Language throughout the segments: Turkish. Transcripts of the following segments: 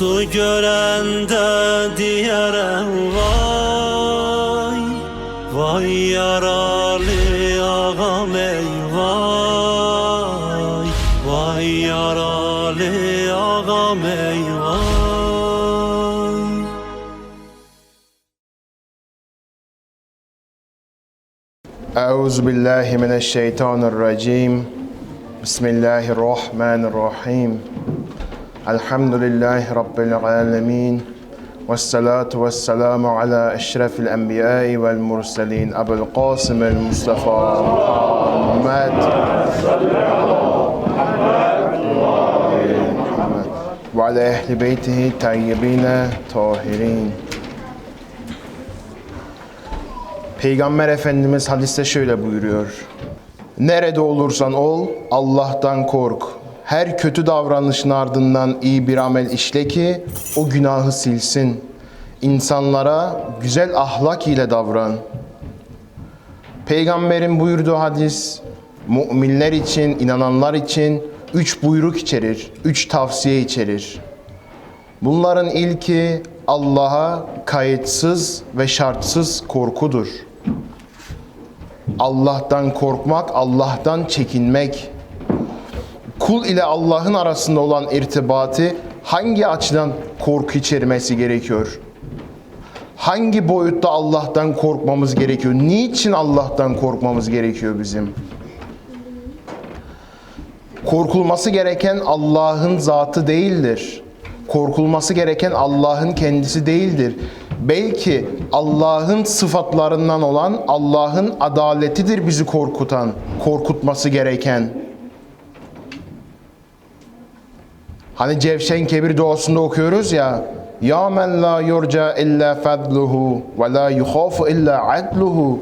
Su görende diyere vay Vay yaralı ağam ey vay Vay yaralı ağam ey vay. Euzubillahimineşşeytanirracim Bismillahirrahmanirrahim Bismillahirrahmanirrahim. Elhamdülillahi Rabbil alemin. Vessalatu vesselamu ala eşrefil enbiyai vel murselin. Ebul Kasım el Mustafa Muhammed. Ve ala ehli beytihi tayyibine tahirin. Peygamber Efendimiz hadiste şöyle buyuruyor. Nerede olursan ol Allah'tan kork. Her kötü davranışın ardından iyi bir amel işle ki o günahı silsin. İnsanlara güzel ahlak ile davran. Peygamberin buyurduğu hadis müminler için, inananlar için üç buyruk içerir, üç tavsiye içerir. Bunların ilki Allah'a kayıtsız ve şartsız korkudur. Allah'tan korkmak, Allah'tan çekinmek. Kul ile Allah'ın arasında olan irtibatı hangi açıdan korku içermesi gerekiyor? Hangi boyutta Allah'tan korkmamız gerekiyor? Niçin Allah'tan korkmamız gerekiyor bizim? Korkulması gereken Allah'ın zatı değildir. Korkulması gereken Allah'ın kendisi değildir. Belki Allah'ın sıfatlarından olan Allah'ın adaletidir bizi korkutan, korkutması gereken. Hani Cevşen Kebir duasında okuyoruz ya Ya men la yurca illa fadluhu ve la yukhafu illa adluhu.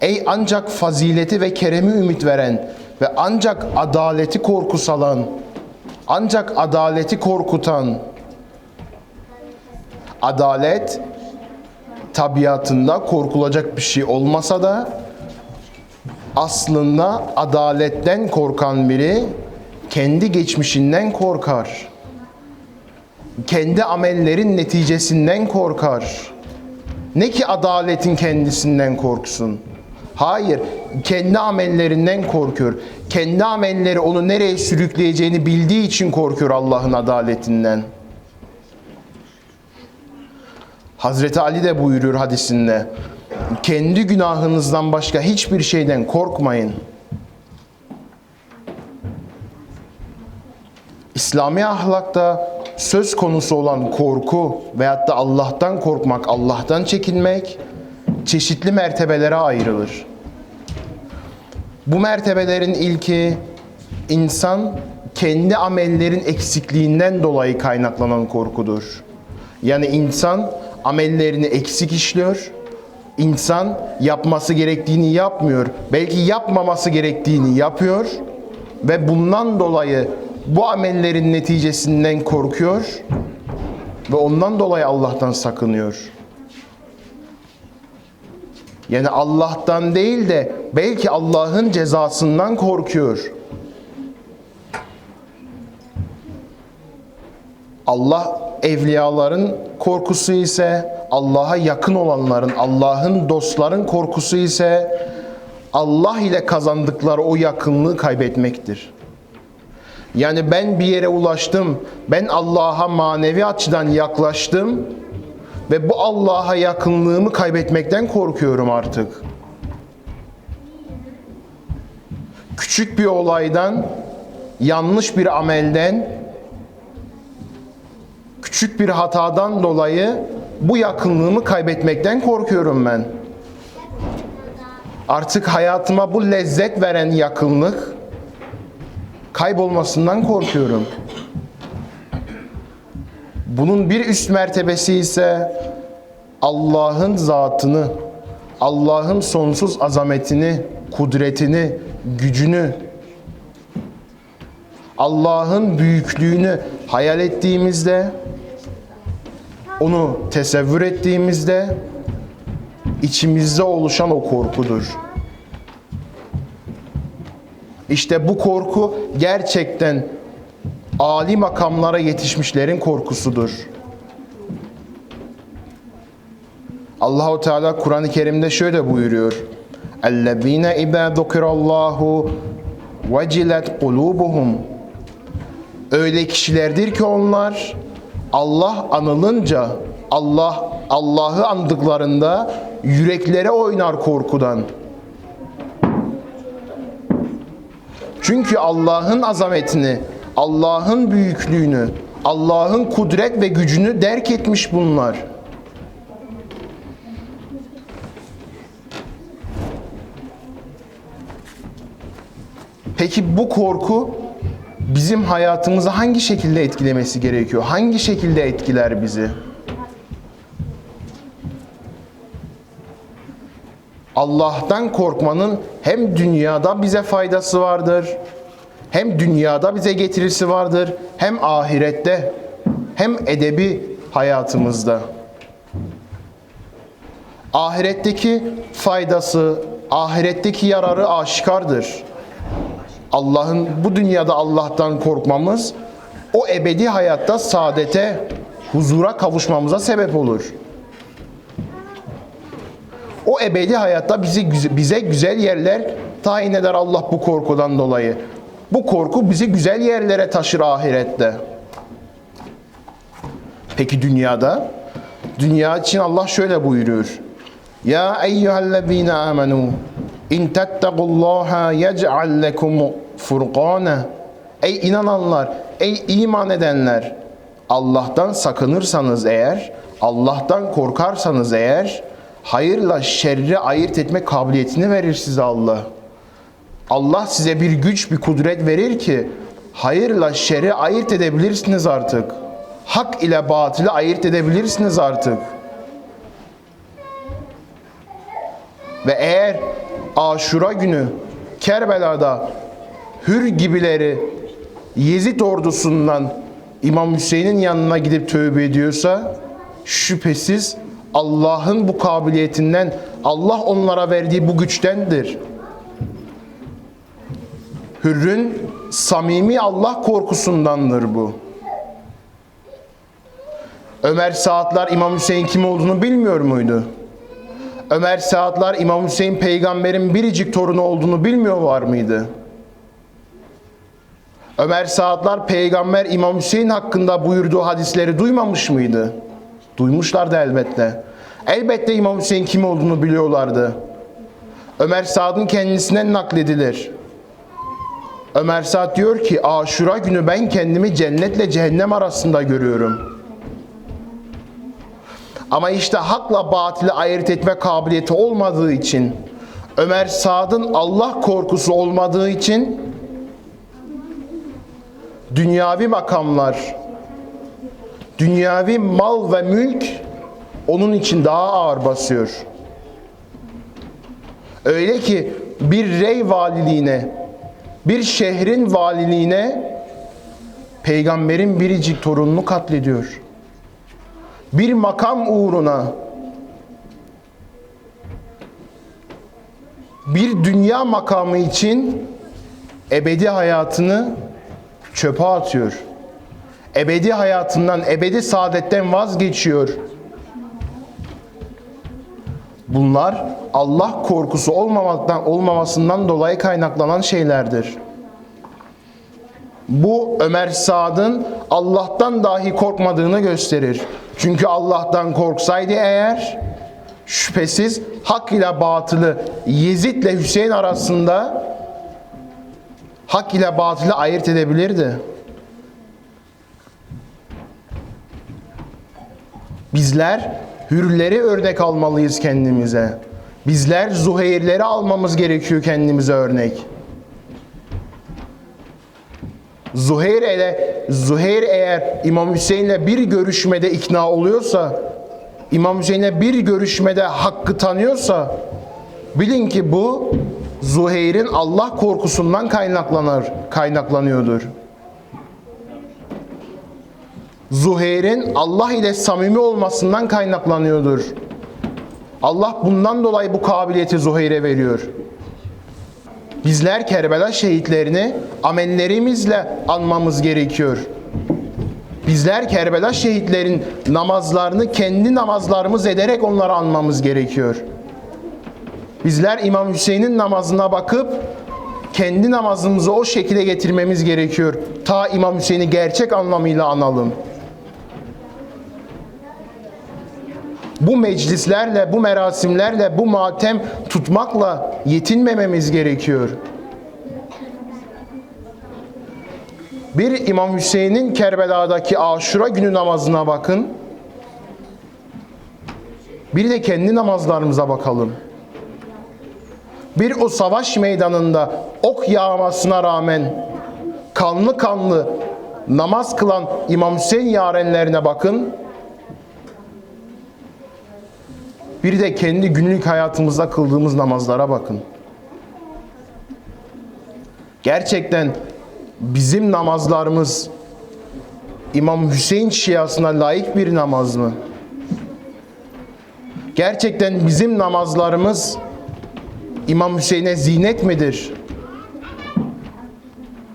Ey ancak fazileti ve keremi ümit veren ve ancak adaleti korku salan, ancak adaleti korkutan, adalet tabiatında korkulacak bir şey olmasa da aslında adaletten korkan biri kendi geçmişinden korkar. Kendi amellerin neticesinden korkar. Ne ki adaletin kendisinden korksun. Hayır, kendi amellerinden korkuyor. Kendi amelleri onu nereye sürükleyeceğini bildiği için korkuyor Allah'ın adaletinden. Hazreti Ali de buyuruyor hadisinde. Kendi günahınızdan başka hiçbir şeyden korkmayın. İslami ahlakta söz konusu olan korku veyahut da Allah'tan korkmak, Allah'tan çekinmek çeşitli mertebelere ayrılır. Bu mertebelerin ilki insan kendi amellerin eksikliğinden dolayı kaynaklanan korkudur. Yani insan amellerini eksik işliyor. İnsan yapması gerektiğini yapmıyor. Belki yapmaması gerektiğini yapıyor ve bundan dolayı bu amellerin neticesinden korkuyor ve ondan dolayı Allah'tan sakınıyor. Yani Allah'tan değil de belki Allah'ın cezasından korkuyor. Allah evliyaların korkusu ise Allah'a yakın olanların, Allah'ın dostların korkusu ise Allah ile kazandıkları o yakınlığı kaybetmektir. Yani ben bir yere ulaştım, ben Allah'a manevi açıdan yaklaştım ve bu Allah'a yakınlığımı kaybetmekten korkuyorum artık. Küçük bir olaydan, yanlış bir amelden, küçük bir hatadan dolayı bu yakınlığımı kaybetmekten korkuyorum ben. Artık hayatıma bu lezzet veren yakınlık kaybolmasından korkuyorum. Bunun bir üst mertebesi ise Allah'ın zatını, Allah'ın sonsuz azametini, kudretini, gücünü, Allah'ın büyüklüğünü hayal ettiğimizde, onu tesevvür ettiğimizde içimizde oluşan o korkudur. İşte bu korku gerçekten Ali makamlara yetişmişlerin korkusudur. Allahu Teala Kur'an-ı Kerim'de şöyle buyuruyor. اَلَّذ۪ينَ اِذَا ذُكِرَ اللّٰهُ وَجِلَتْ قُلُوبُهُمْ Öyle kişilerdir ki onlar Allah anılınca Allah Allah'ı andıklarında yürekleri oynar korkudan. Çünkü Allah'ın azametini, Allah'ın büyüklüğünü, Allah'ın kudret ve gücünü derk etmiş bunlar. Peki bu korku bizim hayatımızı hangi şekilde etkilemesi gerekiyor? Hangi şekilde etkiler bizi? Allah'tan korkmanın hem dünyada bize faydası vardır, hem dünyada bize getirisi vardır, hem ahirette, hem edebi hayatımızda. Ahiretteki faydası, ahiretteki yararı aşikardır. Allah'ın bu dünyada Allah'tan korkmamız o ebedi hayatta saadete, huzura kavuşmamıza sebep olur. Ebedi hayatta bizi bize güzel yerler tayin eder Allah bu korkudan dolayı. Bu korku bizi güzel yerlere taşır ahirette. Peki dünyada? Dünya için Allah şöyle buyuruyor. Ya eyyühellezine amenu in tettegullaha yec'al lekum furqana Ey inananlar, ey iman edenler Allah'tan sakınırsanız eğer, Allah'tan korkarsanız eğer hayırla şerri ayırt etme kabiliyetini verir size Allah. Allah size bir güç, bir kudret verir ki hayırla şerri ayırt edebilirsiniz artık. Hak ile batılı ayırt edebilirsiniz artık. Ve eğer Aşura günü Kerbela'da Hür gibileri Yezid ordusundan İmam Hüseyin'in yanına gidip tövbe ediyorsa şüphesiz Allah'ın bu kabiliyetinden, Allah onlara verdiği bu güçtendir. Hürrün samimi Allah korkusundandır bu. Ömer Saatler İmam Hüseyin kim olduğunu bilmiyor muydu? Ömer Saatler İmam Hüseyin peygamberin biricik torunu olduğunu bilmiyor var mıydı? Ömer Saatler peygamber İmam Hüseyin hakkında buyurduğu hadisleri duymamış mıydı? Duymuşlardı elbette. Elbette İmam Hüseyin kim olduğunu biliyorlardı. Ömer Saad'ın kendisinden nakledilir. Ömer Saad diyor ki Aşura günü ben kendimi cennetle cehennem arasında görüyorum. Ama işte hakla batili ayırt etme kabiliyeti olmadığı için Ömer Saad'ın Allah korkusu olmadığı için dünyavi makamlar, dünyavi mal ve mülk onun için daha ağır basıyor. Öyle ki bir rey valiliğine, bir şehrin valiliğine peygamberin biricik torununu katlediyor. Bir makam uğruna bir dünya makamı için ebedi hayatını çöpe atıyor. Ebedi hayatından, ebedi saadetten vazgeçiyor. Bunlar Allah korkusu olmamaktan olmamasından dolayı kaynaklanan şeylerdir. Bu Ömer Saad'ın Allah'tan dahi korkmadığını gösterir. Çünkü Allah'tan korksaydı eğer şüphesiz hak ile batılı Yezid ile Hüseyin arasında hak ile batılı ayırt edebilirdi. Bizler hürleri örnek almalıyız kendimize. Bizler Zuhayr'leri almamız gerekiyor kendimize örnek. Zuhayr ile Zuhayr eğer İmam Hüseyin'le bir görüşmede ikna oluyorsa, İmam Hüseyin'le bir görüşmede hakkı tanıyorsa bilin ki bu Zuhayr'in Allah korkusundan kaynaklanır, kaynaklanıyordur. Zuhayr'in Allah ile samimi olmasından kaynaklanıyordur. Allah bundan dolayı bu kabiliyeti Zuhayr'e veriyor. Bizler Kerbela şehitlerini amellerimizle anmamız gerekiyor. Bizler Kerbela şehitlerin namazlarını kendi namazlarımız ederek onları anmamız gerekiyor. Bizler İmam Hüseyin'in namazına bakıp kendi namazımızı o şekilde getirmemiz gerekiyor. Ta İmam Hüseyin'i gerçek anlamıyla analım. Bu meclislerle, bu merasimlerle, bu matem tutmakla yetinmememiz gerekiyor. Bir İmam Hüseyin'in Kerbela'daki Aşura günü namazına bakın. Bir de kendi namazlarımıza bakalım. Bir o savaş meydanında ok yağmasına rağmen kanlı kanlı namaz kılan İmam Hüseyin yarenlerine bakın. Bir de kendi günlük hayatımızda kıldığımız namazlara bakın. Gerçekten bizim namazlarımız İmam Hüseyin şiasına layık bir namaz mı? Gerçekten bizim namazlarımız İmam Hüseyin'e zinet midir?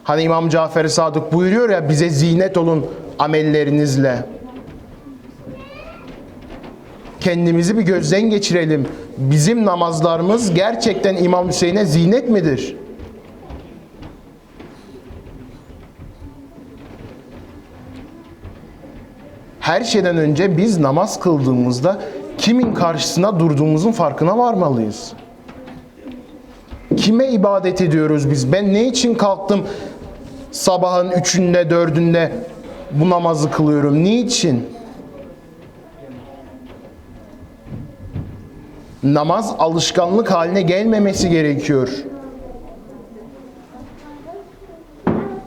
Hani İmam Cafer Sadık buyuruyor ya bize zinet olun amellerinizle. Kendimizi bir gözden geçirelim. Bizim namazlarımız gerçekten İmam Hüseyin'e zinet midir? Her şeyden önce biz namaz kıldığımızda kimin karşısına durduğumuzun farkına varmalıyız. Kime ibadet ediyoruz biz? Ben ne için kalktım sabahın üçünde dördünde bu namazı kılıyorum? Niçin? Namaz alışkanlık haline gelmemesi gerekiyor.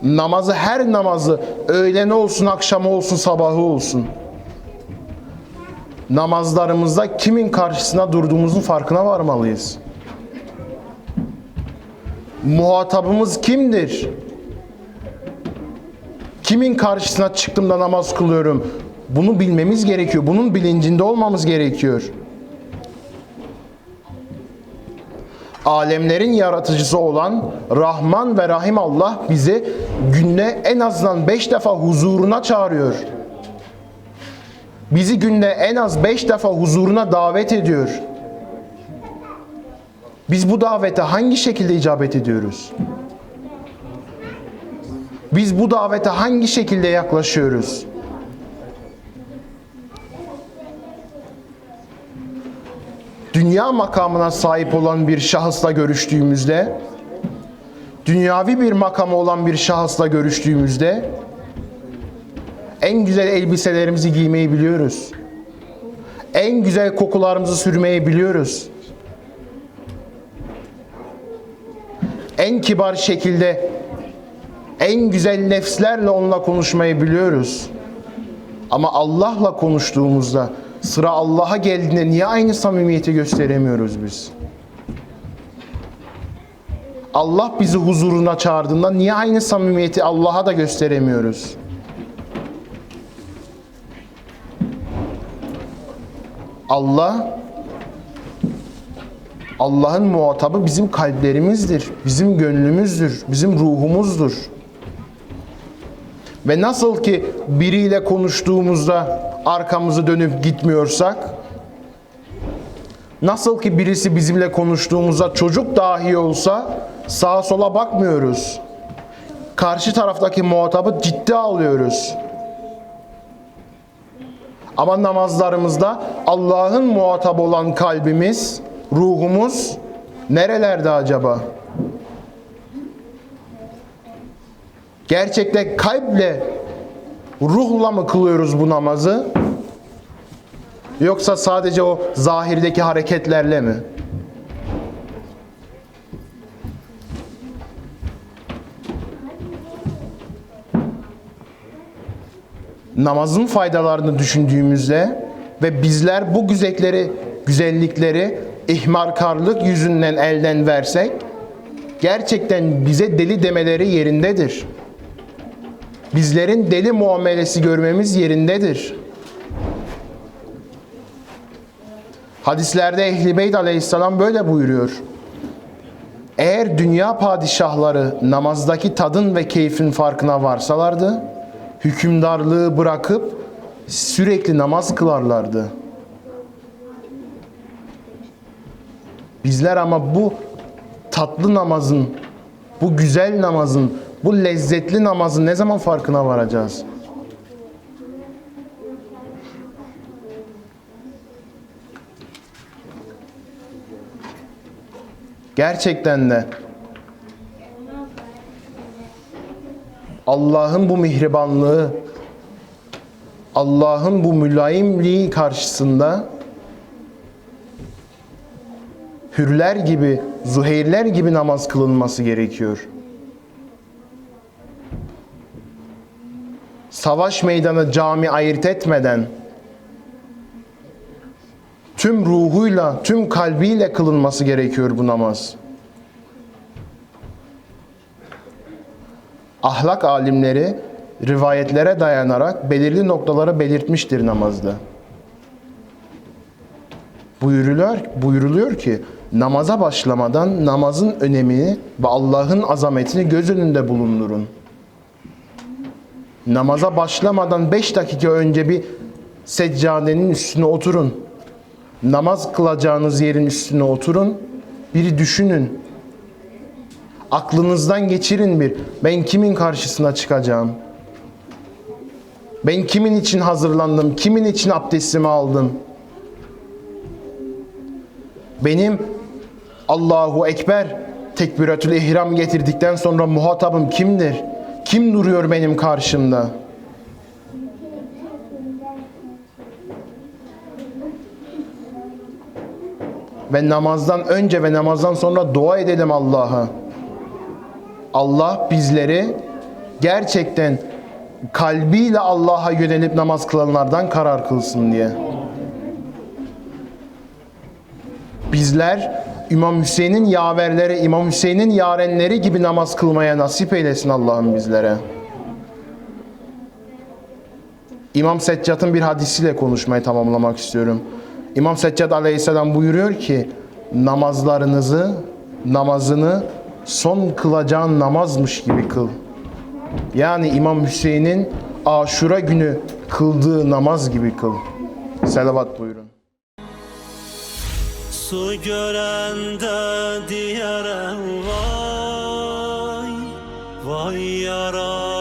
Namazı her namazı öğlen olsun, akşam olsun, sabahı olsun. Namazlarımızda kimin karşısına durduğumuzun farkına varmalıyız. Muhatabımız kimdir? Kimin karşısına çıktım da namaz kılıyorum? Bunu bilmemiz gerekiyor. Bunun bilincinde olmamız gerekiyor. Alemlerin yaratıcısı olan Rahman ve Rahim Allah bizi günde en azından beş defa huzuruna çağırıyor. Bizi günde en az beş defa huzuruna davet ediyor. Biz bu davete hangi şekilde icabet ediyoruz? Biz bu davete hangi şekilde yaklaşıyoruz? Dünya makamına sahip olan bir şahısla görüştüğümüzde, dünyavi bir makamı olan bir şahısla görüştüğümüzde en güzel elbiselerimizi giymeyi biliyoruz. En güzel kokularımızı sürmeyi biliyoruz. en kibar şekilde en güzel nefslerle onunla konuşmayı biliyoruz. Ama Allah'la konuştuğumuzda sıra Allah'a geldiğinde niye aynı samimiyeti gösteremiyoruz biz? Allah bizi huzuruna çağırdığında niye aynı samimiyeti Allah'a da gösteremiyoruz? Allah Allah'ın muhatabı bizim kalplerimizdir, bizim gönlümüzdür, bizim ruhumuzdur. Ve nasıl ki biriyle konuştuğumuzda arkamızı dönüp gitmiyorsak, nasıl ki birisi bizimle konuştuğumuzda çocuk dahi olsa sağa sola bakmıyoruz. Karşı taraftaki muhatabı ciddi alıyoruz. Ama namazlarımızda Allah'ın muhatabı olan kalbimiz, ruhumuz nerelerde acaba? Gerçekte kalple, ruhla mı kılıyoruz bu namazı? Yoksa sadece o zahirdeki hareketlerle mi? Namazın faydalarını düşündüğümüzde ve bizler bu güzellikleri, güzellikleri ihmalkarlık yüzünden elden versek gerçekten bize deli demeleri yerindedir. Bizlerin deli muamelesi görmemiz yerindedir. Hadislerde Ehl-i Beyt aleyhisselam böyle buyuruyor. Eğer dünya padişahları namazdaki tadın ve keyfin farkına varsalardı, hükümdarlığı bırakıp sürekli namaz kılarlardı. Bizler ama bu tatlı namazın, bu güzel namazın, bu lezzetli namazın ne zaman farkına varacağız? Gerçekten de Allah'ın bu mihribanlığı, Allah'ın bu mülayimliği karşısında hürler gibi, zuheyrler gibi namaz kılınması gerekiyor. Savaş meydanı cami ayırt etmeden tüm ruhuyla, tüm kalbiyle kılınması gerekiyor bu namaz. Ahlak alimleri rivayetlere dayanarak belirli noktaları belirtmiştir namazda. Buyuruluyor, buyuruluyor ki namaza başlamadan namazın önemini ve Allah'ın azametini göz önünde bulundurun. Namaza başlamadan 5 dakika önce bir seccadenin üstüne oturun. Namaz kılacağınız yerin üstüne oturun. Bir düşünün. Aklınızdan geçirin bir. Ben kimin karşısına çıkacağım? Ben kimin için hazırlandım? Kimin için abdestimi aldım? Benim Allahu Ekber tekbiratül ihram getirdikten sonra muhatabım kimdir? Kim duruyor benim karşımda? Ve namazdan önce ve namazdan sonra dua edelim Allah'a. Allah bizleri gerçekten kalbiyle Allah'a yönelip namaz kılanlardan karar kılsın diye. Bizler İmam Hüseyin'in yaverleri, İmam Hüseyin'in yarenleri gibi namaz kılmaya nasip eylesin Allah'ım bizlere. İmam Seccad'ın bir hadisiyle konuşmayı tamamlamak istiyorum. İmam Seccad aleyhisselam buyuruyor ki namazlarınızı, namazını son kılacağın namazmış gibi kıl. Yani İmam Hüseyin'in aşura günü kıldığı namaz gibi kıl. Selavat buyurun. Su görende diyerem vay Vay yaralı